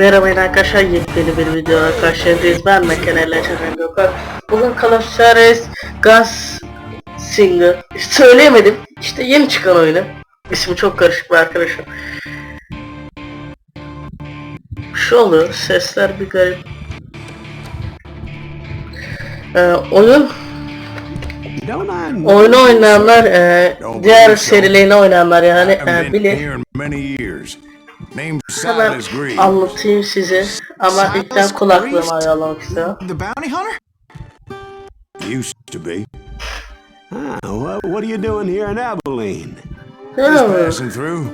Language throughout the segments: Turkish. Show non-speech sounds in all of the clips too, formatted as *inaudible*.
Merhaba arkadaşlar yepyeni bir videoya karşınızdayız. Ben Mekanelle Çakan Gökhan. Bugün Call of Juarez Gas Singer söyleyemedim. İşte yeni çıkan oyunu. İsmi çok karışık bir arkadaşım. Şu oluyor. Sesler bir garip. Ee, oyun oyunu oynayanlar e, diğer serilerini oynayanlar yani e, bilir. Hemen anlatayım size ama ilkten kulaklığımı ayarlamak istiyorum. The bounty hunter? Used to be. Ah, what, what are you doing here in Abilene? Just passing through.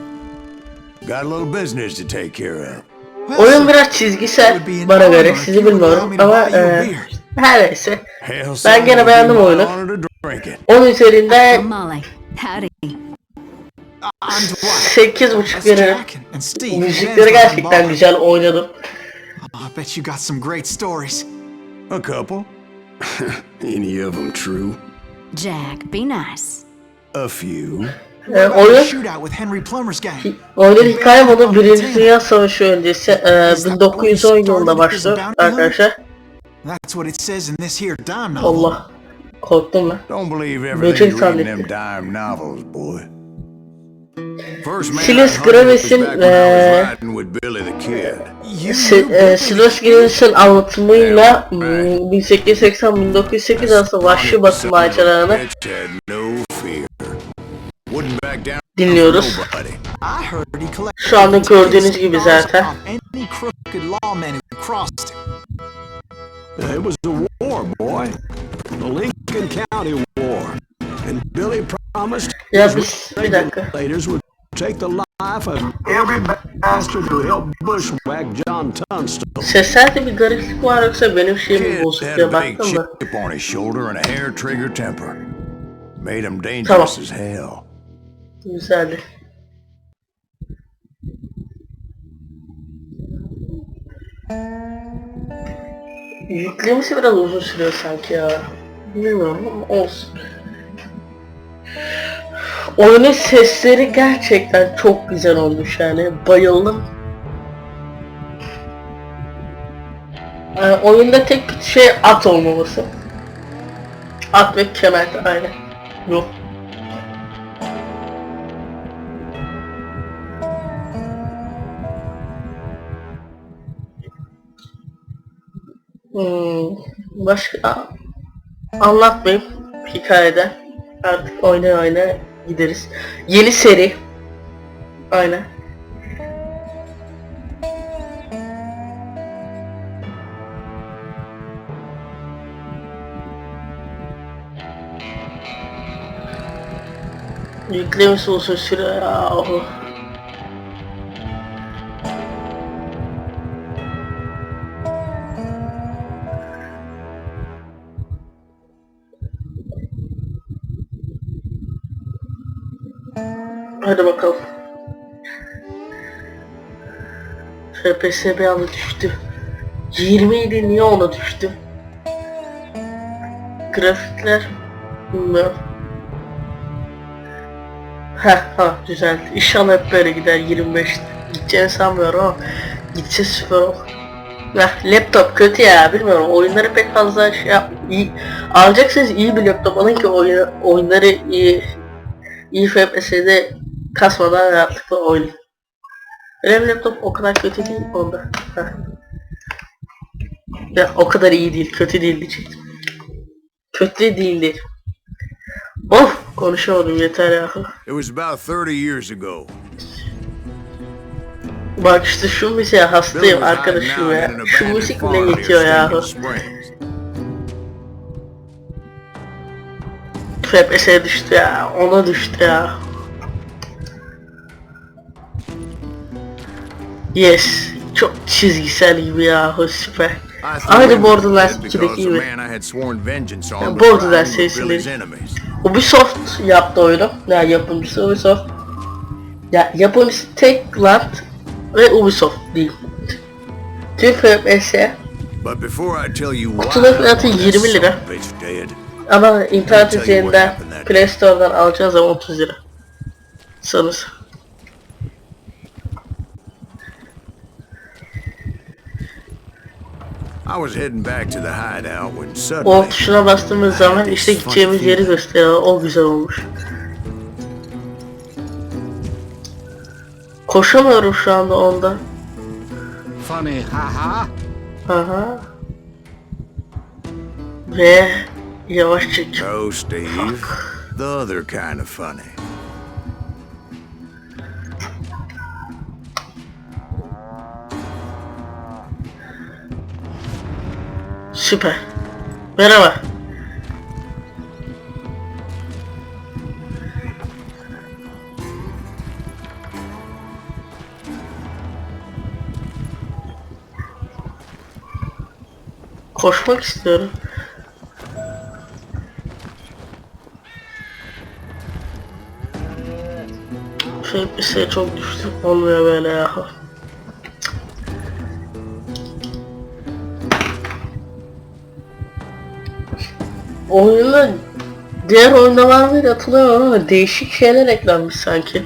Got a little business to take care of. Oyun biraz çizgisel bana göre sizi bilmiyorum ama e, her neyse Ben gene beğendim oyunu. honor to drink it. 10 üzerinde Molly. Howdy. I'm Dwight. 8.5 That's veririm. Jack and Steve. Müzikleri gerçekten güzel oynadım. Oh, I bet you got some great stories. A couple. *laughs* Any of them true? Jack, be nice. A few. E, oyun shootout with Henry Plummer's gang? oyunun hikaye modu 1. Dünya Savaşı öncesi e, 1910 yılında başlıyor arkadaşlar. That's what it says in this here dime novel. Allah korktum ben. Don't believe Böcek everything Silas Graves'in, knew e, Silas Graves'in anlatımıyla hmm, 1880-1908 arası vahşi batı maceralarını dinliyoruz. Şu anda gördüğünüz gibi zaten. It was a war, boy. The Lincoln County War. And Billy promised his regulators would take the life of every bastard who helped bushwhack John Tunstall. Seslerde bir gariplik var yoksa benim şeyim bozuk diye baktım da. chip on his shoulder and a hair trigger temper. Made him dangerous Tamam. as hell. Güzeldi. Yüklemesi biraz uzun sürüyor sanki ya. Bilmiyorum ama olsun. Oyunun sesleri gerçekten çok güzel olmuş yani. Bayıldım. Ee, oyunda tek şey at olmaması. At ve kemer aynen. Yok. Hmm, başka anlatmayayım hikayede. Artık oyna oyna gideriz. Yeni seri. Aynen. Yüklemesi uzun süre yahu. Hadi bakalım. FPS bir anda düştü. 20 idi niye ona düştü? Grafikler bilmiyorum. Heh ha güzel. İnşallah hep böyle gider 25. Gideceğini sanmıyorum ama gitse süper olur. Heh, laptop kötü ya bilmiyorum oyunları pek fazla şey yap iyi alacaksınız iyi bir laptop alın ki oyun, oyunları iyi iyi FPS'de kasmadan rahatlıkla oynayın. Benim laptop o kadar kötü değil onda. Heh. Ya o kadar iyi değil, kötü değil diyecektim. Kötü değil değil. Of konuşamadım yeter ya. It was about 30 years ago. Bak işte şu müziğe hastayım arkadaşım ya. Şu müzik near yetiyor ya. FPS'e düştü ya. Ona düştü ya. Yes. Çok çizgisel gibi ya. Süper. I threw Aynı Borderlands with it 2'deki because gibi. the man I had sworn vengeance Ya, on was Borderlands enemies. Ubisoft yaptı oyunu. Ya yapımcısı Ubisoft. Ya yapımcısı Techland ve Ubisoft değil. Tüm FPS Kutunun fiyatı that 20 lira. ama internet üzerinden Play Store'dan alacağınız zaman 30 lira. Sanırsam. I was heading back to the hideout when O suddenly tuşuna bastığımız zaman işte gideceğimiz yeri gösteriyor. O güzel olmuş. Koşamıyorum şu anda onda. Funny, haha. Aha. Ve yavaş çek. Oh, Steve. The other kind of funny. Süper. Merhaba. Koşmak istiyorum. Şey bir şey çok düştü. Olmuyor böyle ya. Oyunda diğer mıydı hatırlamıyorum ama değişik şeyler eklenmiş sanki.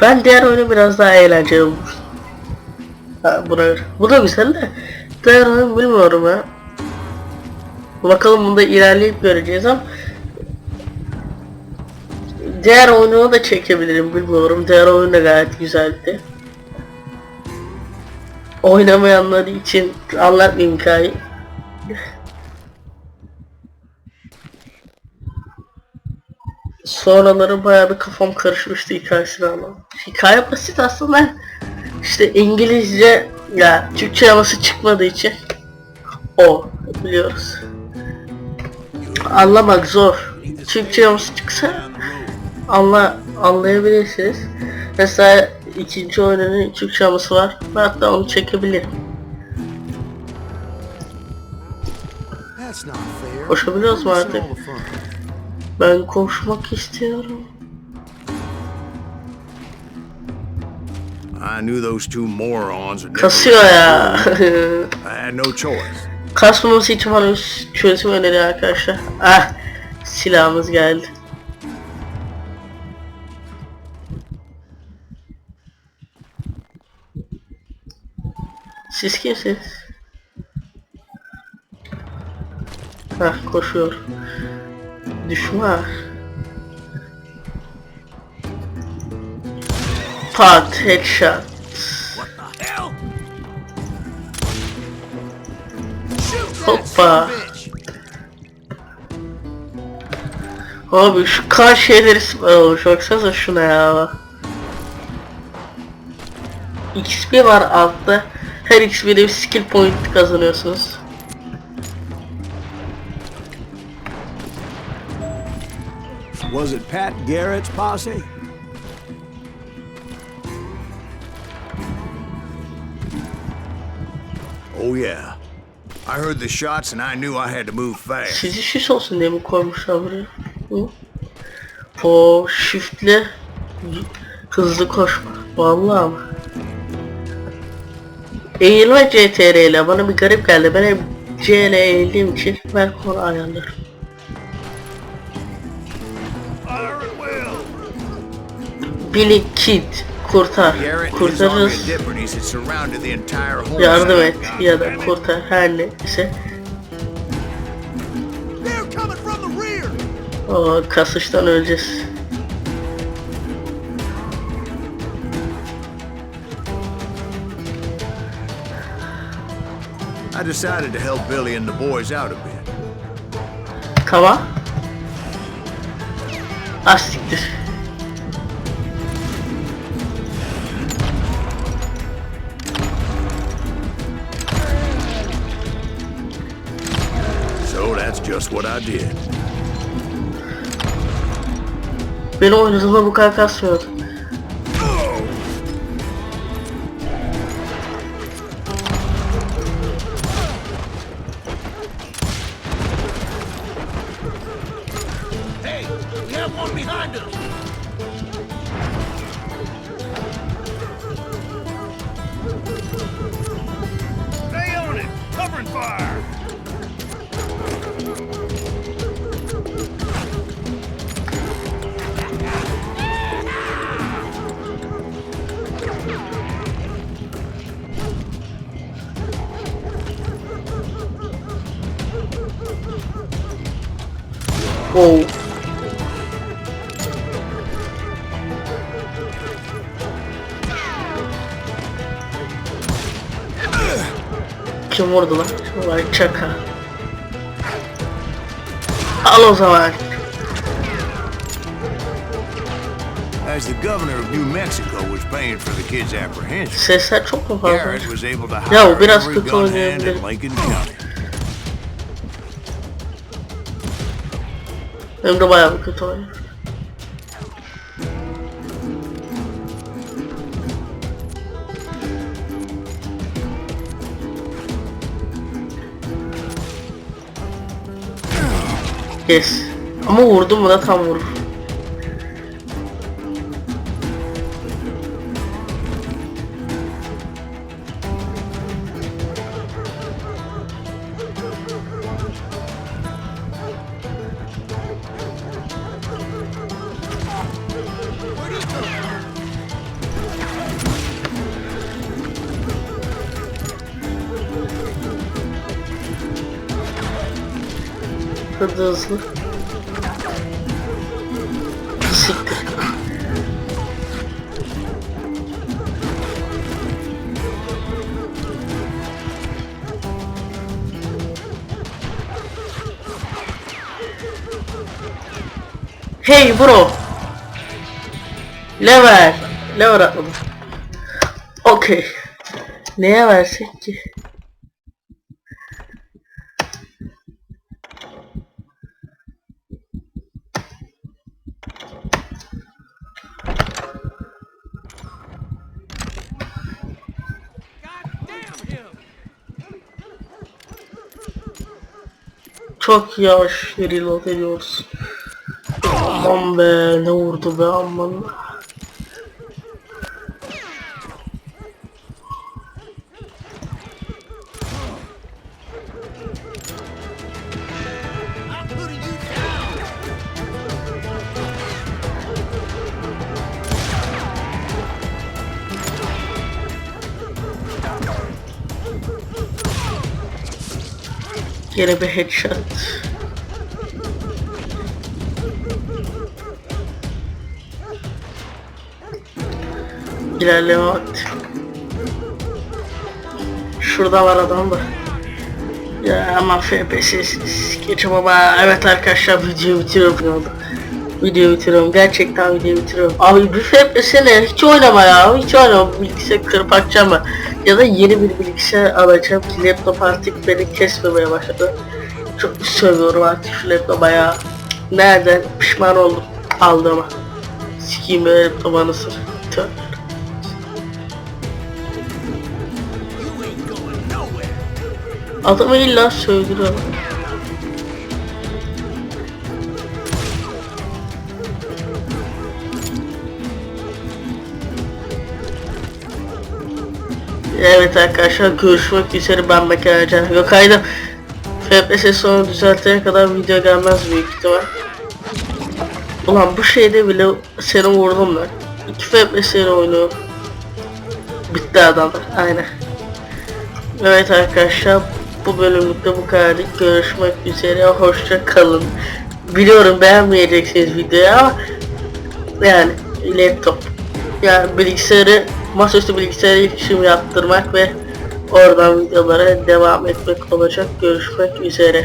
Ben diğer oyunu biraz daha eğlenceli bulmuştum. Ha, buna göre. Bu da güzel de diğer oyun bilmiyorum ya. Bakalım bunda ilerleyip göreceğiz ama Diğer oyunu da çekebilirim bilmiyorum. Diğer oyun da gayet güzeldi. Oynamayanlar için anlatmayayım hikayeyi. Sonraları bayağı bir kafam karışmıştı hikayesine ama. Hikaye basit aslında. İşte İngilizce ya Türkçe yaması çıkmadığı için o biliyoruz. Anlamak zor. Türkçe yaması çıksa anla anlayabilirsiniz. Mesela ikinci oyunun Türkçe yaması var. Ben hatta onu çekebilirim. Koşabiliyoruz mu artık? Ben koşmak istiyorum. I knew those two morons Kasıyor ya. I had no choice. Kasmaması ihtimali çözüm öneri arkadaşlar. Ah silahımız geldi. Siz kimsiniz? Hah koşuyor. Düşman. Pat headshot. Hoppa. Abi şu kar şeyleri olmuş. Baksanıza şuna ya. XP var altta. Her XP'de bir skill point kazanıyorsunuz. Was it Pat Garrett's posse? Oh, yeah. I heard the shots and I knew I had to move fast. Sizi şiş olsun diye mi koymuşlar buraya? Hı? O shift'le hızlı koşma. Vallahi. Eğilme CTR ile bana bir garip geldi. Ben hep C ile eğildiğim için ben onu ayarlarım. Billy Kid kurtar. Kurtarırız. Yardım et ya da kurtar her neyse. O kasıştan öleceğiz. I decided to help Billy and the boys out a bit. Az siktir. So that's just what I did. Benim oynadığımda bu kadar kasmıyordu. Oo. Kim vurdu lan? Vay çaka. Al o zaman. As the governor of New Mexico was paying for the kid's apprehension, Sesler çok mu fazla? Garrett was able to Ya, hire biraz every kötü in Lincoln County. Benim de bayağı bir kötü oynuyor. Yes. Ama vurdum mu da tam Hızlı hızlı. Siktir. Hey bro. Lever. Lever atladım. Okey. Neye versek ki? Çok yavaş reload ediyoruz. Aman be ne vurdu be aman. Yine bir headshot. İlerleme vakti. Şurada var adam da. Ya ama FPS'siz. Geçim ama evet arkadaşlar videoyu bitiriyorum. Videoyu bitiriyorum. Gerçekten videoyu bitiriyorum. Abi bir FPS ne? Hiç oynama ya. Hiç oynama. Bilgisayarı kırıp atacağım. Ya da yeni bir bilgisayar alacağım ki laptop artık beni kesmemeye başladı. Çok seviyorum artık şu laptopa ya. Nereden pişman oldum aldığıma. Sikiyim böyle laptop anasını. Tövbe. Adamı illa söylüyor. Evet arkadaşlar görüşmek üzere ben Bekir Can Gökay'da FPS sonu düzeltene kadar video gelmez büyük ihtimal. Ulan bu şeyde bile seni vurdum lan. 2 FPS ile oynuyor. Bitti adamlar aynen. Evet arkadaşlar bu bölümlükte bu kadar. Görüşmek üzere hoşça kalın. Biliyorum beğenmeyeceksiniz videoyu ama yani laptop yani bilgisayarı masaüstü bilgisayara iletişim yaptırmak ve oradan videolara devam etmek olacak. Görüşmek üzere.